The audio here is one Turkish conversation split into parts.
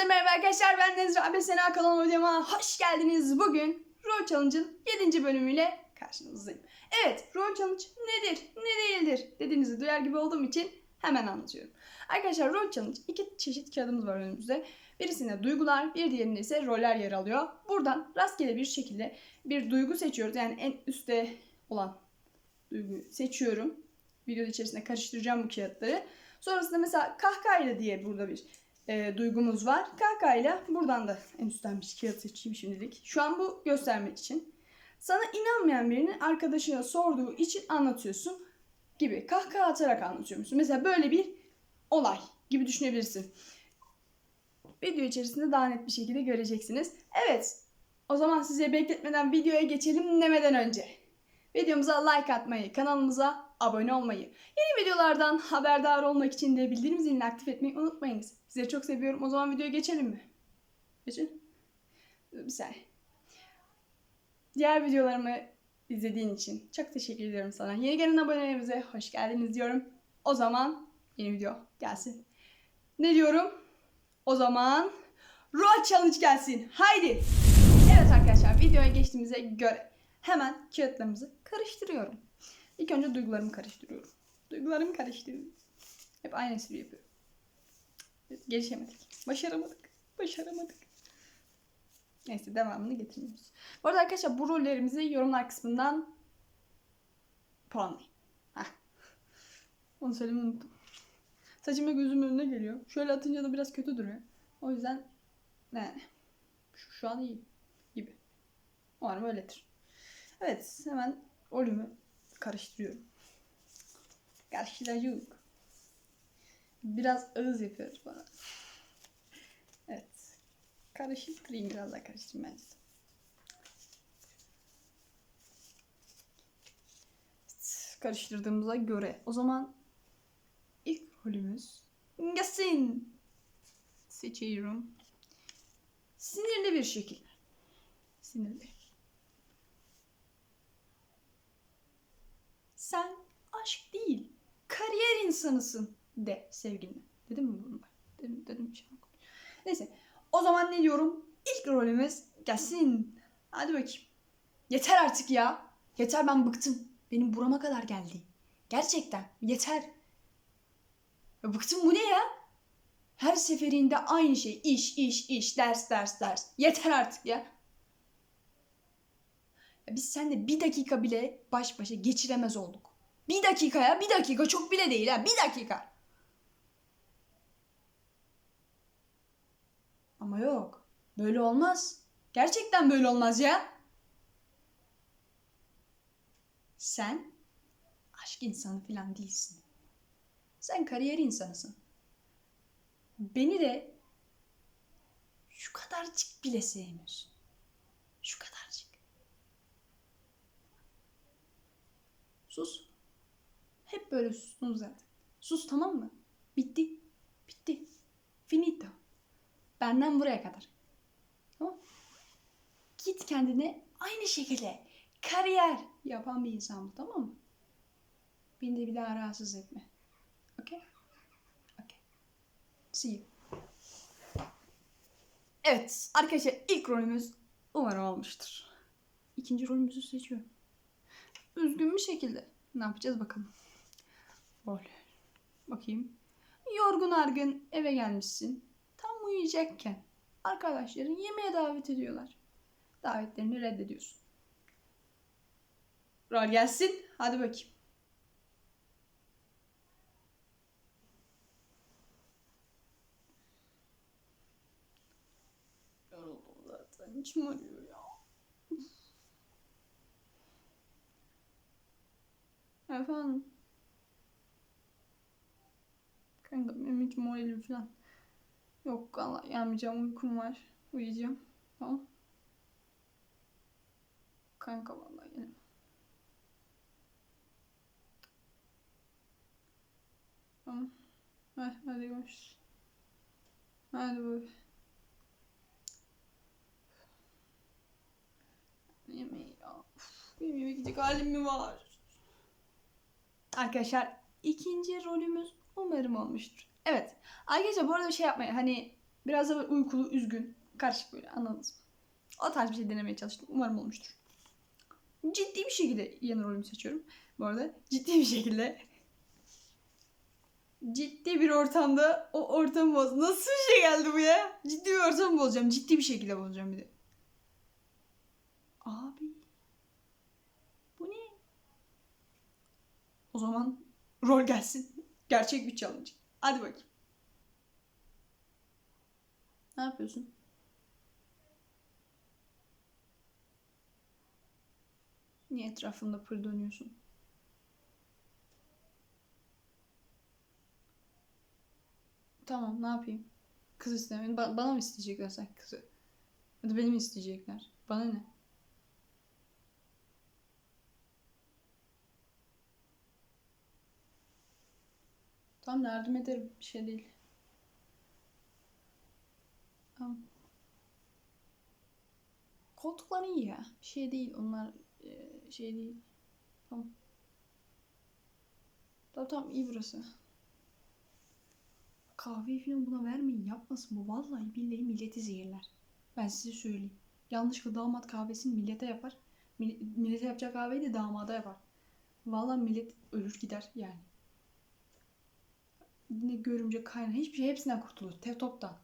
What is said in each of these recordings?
Hepinize merhaba arkadaşlar ben Nezra ve Sena kanalıma videoma hoş geldiniz. Bugün Rol Challenge'ın 7. bölümüyle karşınızdayım. Evet Rol Challenge nedir ne değildir dediğinizi duyar gibi olduğum için hemen anlatıyorum. Arkadaşlar Rol Challenge iki çeşit kağıdımız var önümüzde. Birisinde duygular bir diğerinde ise roller yer alıyor. Buradan rastgele bir şekilde bir duygu seçiyoruz. Yani en üstte olan duyguyu seçiyorum. Video içerisinde karıştıracağım bu kağıtları. Sonrasında mesela kahkahayla diye burada bir e, duygumuz var. Kahkahayla buradan da en üstten bir kağıt seçeyim şimdilik. Şu an bu göstermek için. Sana inanmayan birinin arkadaşına sorduğu için anlatıyorsun gibi. Kahkaha atarak anlatıyormuşsun. Mesela böyle bir olay gibi düşünebilirsin. Video içerisinde daha net bir şekilde göreceksiniz. Evet. O zaman size bekletmeden videoya geçelim demeden önce. Videomuza like atmayı, kanalımıza abone olmayı, yeni videolardan haberdar olmak için de bildirim zilini aktif etmeyi unutmayınız. Sizleri çok seviyorum. O zaman videoya geçelim mi? Dur Bir saniye. Diğer videolarımı izlediğin için çok teşekkür ediyorum sana. Yeni gelen abonelerimize hoş geldiniz diyorum. O zaman yeni video gelsin. Ne diyorum? O zaman Roll Challenge gelsin. Haydi. Evet arkadaşlar videoya geçtiğimize göre hemen kağıtlarımızı karıştırıyorum. İlk önce duygularımı karıştırıyorum. Duygularımı karıştırıyorum. Hep aynı espriyi yapıyorum. Gelişemedik. Başaramadık. Başaramadık. Neyse devamını getirmiyoruz. Bu arada arkadaşlar bu rollerimizi yorumlar kısmından puanlayın. Heh. Onu söylemeyi unuttum. Saçım ve gözümün önüne geliyor. Şöyle atınca da biraz kötü duruyor. O yüzden yani şu, şu an iyi gibi. Umarım öyledir. Evet hemen rolümü karıştırıyorum. Karıştırıyorum. Biraz ağız yapıyoruz bana. Evet. Karıştırayım biraz daha. Evet, Karıştırdığımıza göre o zaman ilk rolümüz gelsin. Seçiyorum. Sinirli bir şekilde. Sinirli. Sen aşk değil, kariyer insanısın de sevgiline. Dedim mi bunu? Dedim, dedim bir şey yok. Neyse. O zaman ne diyorum? İlk rolümüz gelsin. Hadi bakayım. Yeter artık ya. Yeter ben bıktım. Benim burama kadar geldi. Gerçekten yeter. Bıktım bu ne ya? Her seferinde aynı şey. İş, iş, iş, ders, ders, ders. Yeter artık ya. Biz seninle bir dakika bile baş başa geçiremez olduk. Bir dakika ya, bir dakika çok bile değil ha, bir dakika. Ama yok, böyle olmaz. Gerçekten böyle olmaz ya. Sen aşk insanı falan değilsin. Sen kariyer insanısın. Beni de şu kadarcık bile sevmiyorsun. Şu kadarcık. Sus. Hep böyle sustun zaten. Sus tamam mı? Bitti. Bitti. Finito. Benden buraya kadar. Tamam Git kendine aynı şekilde kariyer yapan bir insan ol tamam mı? Beni de bir daha rahatsız etme. Okay? Okay. See you. Evet arkadaşlar ilk rolümüz umarım olmuştur. İkinci rolümüzü seçiyorum. Üzgün bir şekilde. Ne yapacağız bakalım. Rol. Bakayım. Yorgun argın eve gelmişsin. Tam uyuyacakken arkadaşların yemeğe davet ediyorlar. Davetlerini reddediyorsun. Rol gelsin. Hadi bakayım. Yoruldum zaten. İçim acıyor ya. Efendim? Kanka benim hiç moralim falan. Yok Allah gelmeyeceğim uykum var. Uyuyacağım. Tamam. Kanka vallahi gelemem. Tamam. Hadi, hadi görüşürüz. Hadi bay. Yemeği ya. Uf, benim yemek yiyecek halim mi var? Arkadaşlar ikinci rolümüz umarım olmuştur. Evet. Arkadaşlar bu arada bir şey yapmayın. Hani Biraz da uykulu, üzgün. Karışık böyle anladınız mı? O tarz bir şey denemeye çalıştım. Umarım olmuştur. Ciddi bir şekilde yeni rolümü seçiyorum. Bu arada ciddi bir şekilde ciddi bir ortamda o ortamı boz. Nasıl bir şey geldi bu ya? Ciddi bir ortamı bozacağım. Ciddi bir şekilde bozacağım bir de. Abi. Bu ne? O zaman rol gelsin. Gerçek bir challenge. Hadi bakayım. Ne yapıyorsun? Niye etrafında pır dönüyorsun? Tamam ne yapayım? Kız istemeni ba- bana mı isteyecekler sen kızı? Ya da beni mi isteyecekler? Bana ne? Tamam yardım ederim. Bir şey değil. Tamam. Koltuklar iyi ya. Bir şey değil. Onlar e, şey değil. Tamam. Tamam tamam iyi burası. Kahveyi falan buna vermeyin. Yapmasın bu. Vallahi billahi milleti zehirler. Ben size söyleyeyim. Yanlışlıkla damat kahvesini millete yapar. Mil- Millete yapacak kahveyi de damada yapar. Vallahi millet ölür gider yani. Ne görümce kaynar hiçbir şey hepsinden kurtulur. Te toptan.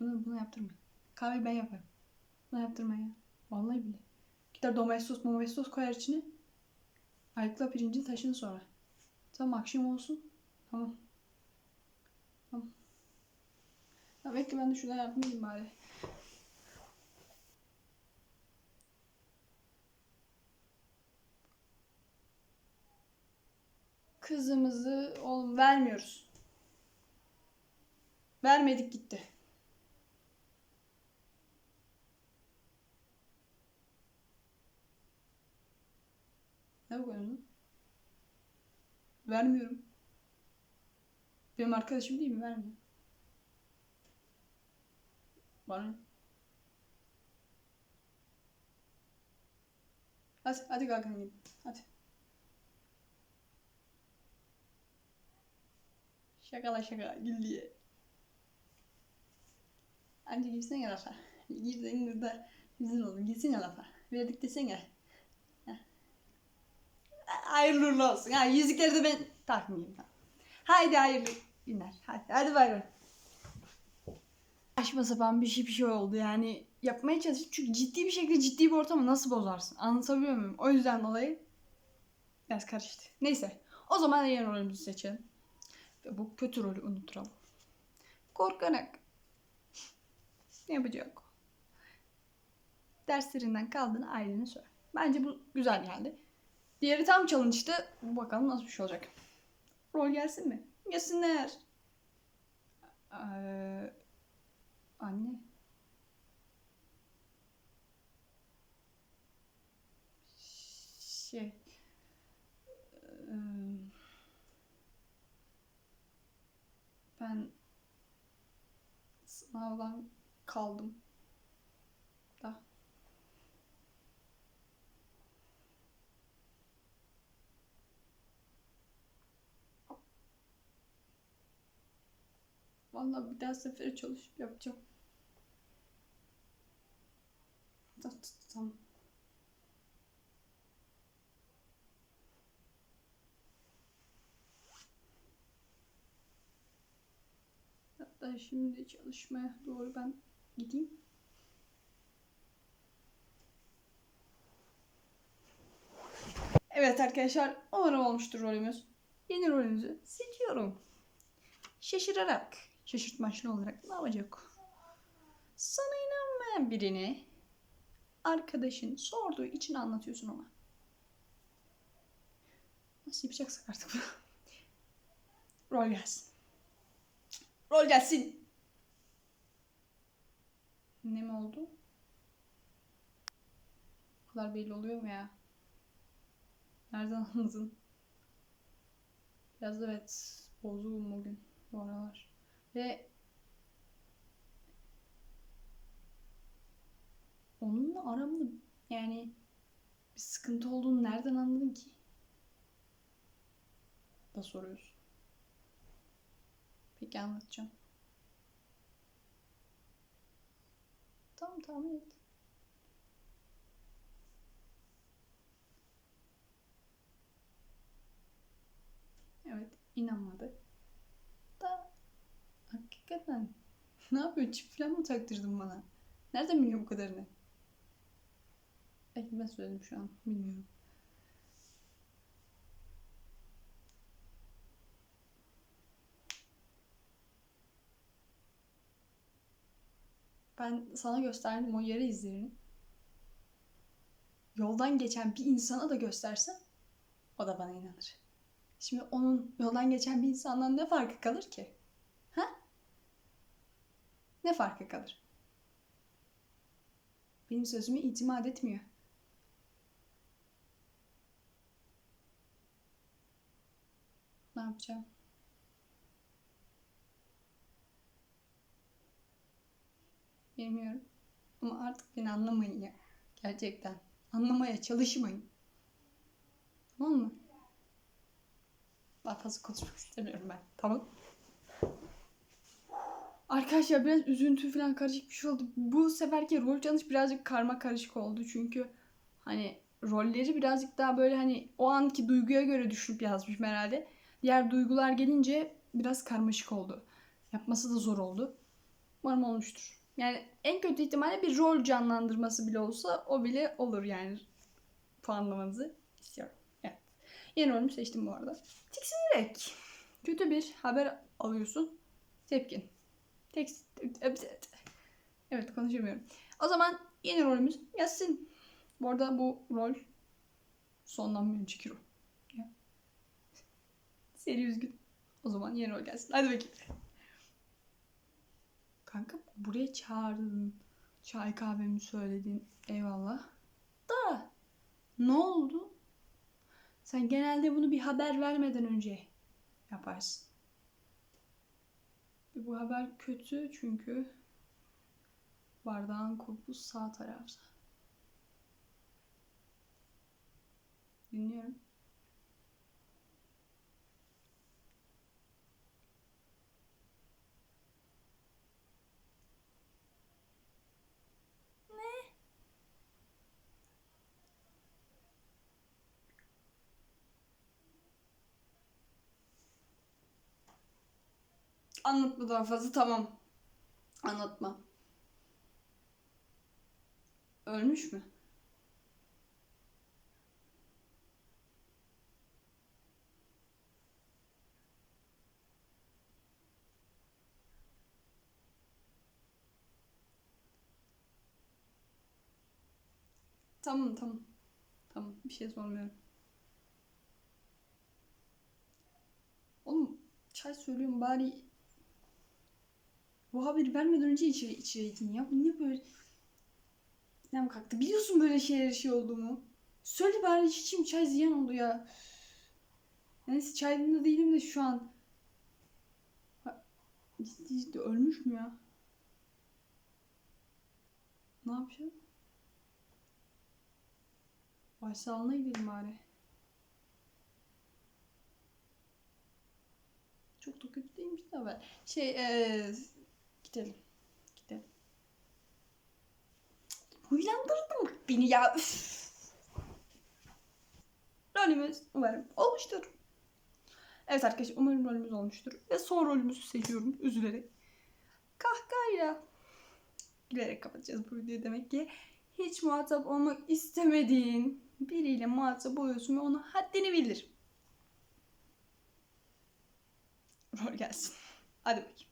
Bunu, bunu yaptırmayın. Kahveyi ben yaparım. Bunu yaptırmayın ya. Vallahi bile. Gider domestos momestos koyar içine. Ayıkla pirincin taşını sonra. Tamam akşam olsun. Tamam. Tamam. Ya bekle ben de yardım edeyim bari. Kızımızı oğlum vermiyoruz. Vermedik gitti. Ne bakıyorsun? Vermiyorum. Benim arkadaşım değil mi? Vermiyorum. Bana? Hadi, hadi kalkın gidin. Hadi. Şakala şaka, gül diye. Anca girsene lafa. Girsen burada bizim oğlum, girsene lafa. Verdik desene. Hayırlı uğurlu olsun. Ha, yüzükleri de ben takmayayım. Haydi hayırlı günler. Hadi, hadi bay bay. Saçma sapan bir şey bir şey oldu yani. Yapmaya çalıştım çünkü ciddi bir şekilde ciddi bir ortamı nasıl bozarsın? Anlatabiliyor muyum? O yüzden dolayı biraz karıştı. Neyse. O zaman yeni rolümüzü seçelim. Ve bu kötü rolü unuturalım. Korkarak. Ne yapacak? Derslerinden kaldığını ailene söyle. Bence bu güzel geldi. Diğeri tam challenge'tı. Bakalım nasıl bir şey olacak. Rol gelsin mi? Gelsinler. Ee, anne. Şey. Ee, ben sınavdan kaldım. Da. Vallahi bir daha sefere çalışıp yapacağım. Ta- ta- Tamam. Hatta şimdi çalışmaya doğru ben gideyim. Evet arkadaşlar umarım olmuştur rolümüz. Yeni rolümüzü seçiyorum. Şaşırarak, şaşırtmaçlı olarak ne yapacak? Sana inanmayan birini arkadaşın sorduğu için anlatıyorsun ona. Nasıl yapacaksak artık bunu. Rol gelsin. Rol gelsin. Ne mi oldu? Bu kadar belli oluyor mu ya? Nereden anladın? Biraz evet bozuğum bugün bu aralar. Ve onunla aramda yani bir sıkıntı olduğunu nereden anladın ki? Da soruyorsun. Peki anlatacağım. Tamam tahmin et. Evet inanmadı. Da hakikaten ne yapıyor? Çip falan mı taktırdın bana? Nereden biliyor bu kadarını? Belki ben söyledim şu an. Bilmiyorum. Ben sana gösterdim o yere izlerini. Yoldan geçen bir insana da göstersem o da bana inanır. Şimdi onun yoldan geçen bir insandan ne farkı kalır ki? Ha? Ne farkı kalır? Benim sözüme itimat etmiyor. Ne yapacağım? Bilmiyorum. Ama artık beni anlamayın ya. Gerçekten. Anlamaya çalışmayın. Tamam mı? Daha fazla konuşmak istemiyorum ben. Tamam. Arkadaşlar biraz üzüntü falan karışık bir şey oldu. Bu seferki rol challenge birazcık karma karışık oldu. Çünkü hani rolleri birazcık daha böyle hani o anki duyguya göre düşünüp yazmışım herhalde. Diğer duygular gelince biraz karmaşık oldu. Yapması da zor oldu. Umarım olmuştur. Yani en kötü ihtimalle bir rol canlandırması bile olsa o bile olur yani. Puanlamanızı istiyorum. Evet. Yeni rolümü seçtim bu arada. Tiksinerek. Kötü bir haber alıyorsun. Tepkin. Tek... Evet konuşamıyorum. O zaman yeni rolümüz yazsın. Bu arada bu rol sondan bir. Seri üzgün. O zaman yeni rol gelsin. Hadi bakayım. Kanka buraya çağırdın. Çay kahvemi söyledin. Eyvallah. Da ne oldu? Sen genelde bunu bir haber vermeden önce yaparsın. Bu haber kötü çünkü bardağın kulpu sağ tarafta. Dinliyorum. Anlatma daha fazla tamam. Anlatma. Ölmüş mü? Tamam tamam. Tamam bir şey sormuyorum. Oğlum çay söylüyorum bari bu haberi vermeden önce içeri içeydin ya. Bu niye böyle ne kalktı? Biliyorsun böyle şeyler şey olduğumu. Söyle bari içeyim çay ziyan oldu ya. Neyse çayında değilim de şu an. Ciddi ciddi ölmüş mü ya? Ne yapacağız? Başsağlığına gidelim bari. Çok da kötü değilmiş de haber. Şey eee gidelim. Gidelim. Huylandırdın beni ya. Rolümüz umarım olmuştur. Evet arkadaşlar umarım rolümüz olmuştur. Ve son rolümüzü seçiyorum üzülerek. Kahkahayla gülerek kapatacağız bu videoyu demek ki. Hiç muhatap olmak istemediğin biriyle muhatap oluyorsun ve ona haddini bildir. Rol gelsin. Hadi bakayım.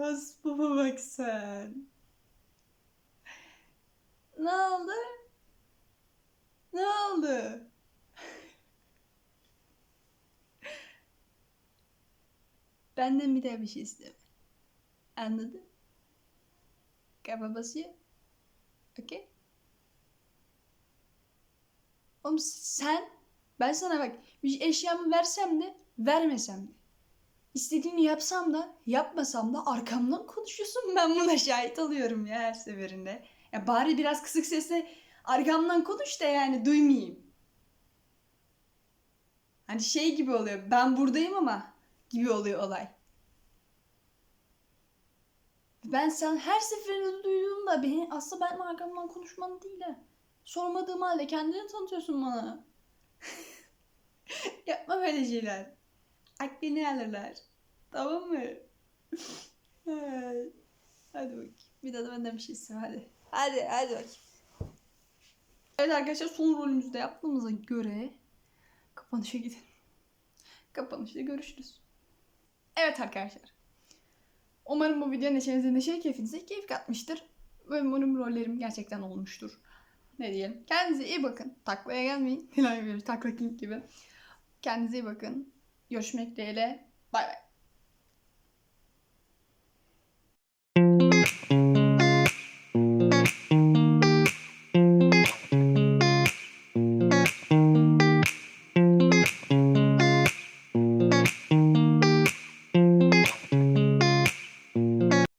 Ay, Hasbaba bak sen. Ne oldu? Ne oldu? Benden bir daha bir şey isteme. Anladın? Kafa basıyor. Okey? Oğlum sen, ben sana bak bir eşyamı versem de vermesem de. İstediğini yapsam da yapmasam da arkamdan konuşuyorsun. Ben buna şahit oluyorum ya her seferinde. Ya bari biraz kısık sesle arkamdan konuş da yani duymayayım. Hani şey gibi oluyor. Ben buradayım ama gibi oluyor olay. Ben sen her seferinde duyduğumda beni aslında benim arkamdan konuşman değil ha. Sormadığım halde kendini tanıtıyorsun bana. Yapma böyle şeyler. Aklını alırlar. Tamam mı? Hadi bakayım. Bir daha da benden bir şey iste hadi. Hadi hadi bakayım. Evet arkadaşlar son rolümüzde yaptığımıza göre kapanışa gidelim. Kapanışta görüşürüz. Evet arkadaşlar. Umarım bu video neşenize neşe keyfinize keyif katmıştır. Ve umarım rollerim gerçekten olmuştur. Ne diyelim. Kendinize iyi bakın. Taklaya gelmeyin. Hilal yapıyoruz. Takla King gibi. Kendinize iyi bakın. Görüşmek dileğiyle. Bay bay.